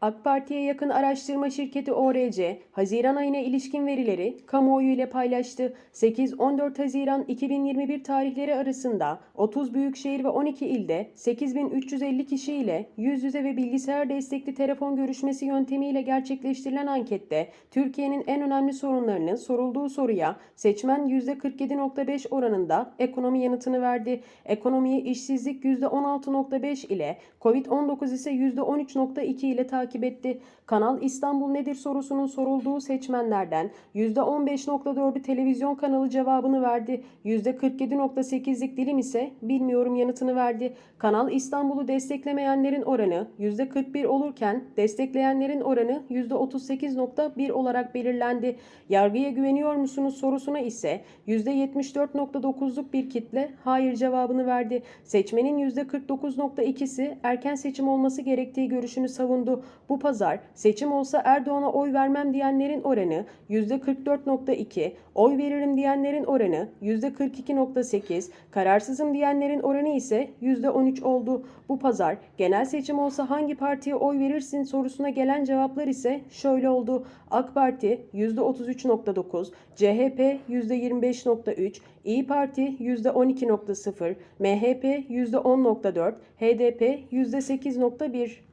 AK Parti'ye yakın araştırma şirketi ORC, Haziran ayına ilişkin verileri kamuoyu ile paylaştı. 8-14 Haziran 2021 tarihleri arasında 30 büyükşehir ve 12 ilde 8350 kişi ile yüz yüze ve bilgisayar destekli telefon görüşmesi yöntemiyle gerçekleştirilen ankette Türkiye'nin en önemli sorunlarının sorulduğu soruya seçmen %47.5 oranında ekonomi yanıtını verdi. Ekonomiyi işsizlik %16.5 ile Covid-19 ise %13.2 ile takip etti. Kanal İstanbul nedir sorusunun sorulduğu seçmenlerden %15.4'ü televizyon kanalı cevabını verdi. %47.8'lik dilim ise bilmiyorum yanıtını verdi. Kanal İstanbul'u desteklemeyenlerin oranı %41 olurken destekleyenlerin oranı %38.1 olarak belirlendi. Yargıya güveniyor musunuz sorusuna ise %74.9'luk bir kitle hayır cevabını verdi. Seçmenin %49.2'si erken seçim olması gerektiği görüşünü savundu. Bu pazar seçim olsa Erdoğan'a oy vermem diyenlerin oranı %44.2, oy veririm diyenlerin oranı %42.8, kararsızım diyenlerin oranı ise %13 oldu. Bu pazar genel seçim olsa hangi partiye oy verirsin sorusuna gelen cevaplar ise şöyle oldu. AK Parti %33.9, CHP %25.3, İyi Parti %12.0, MHP %10.4, HDP %8.1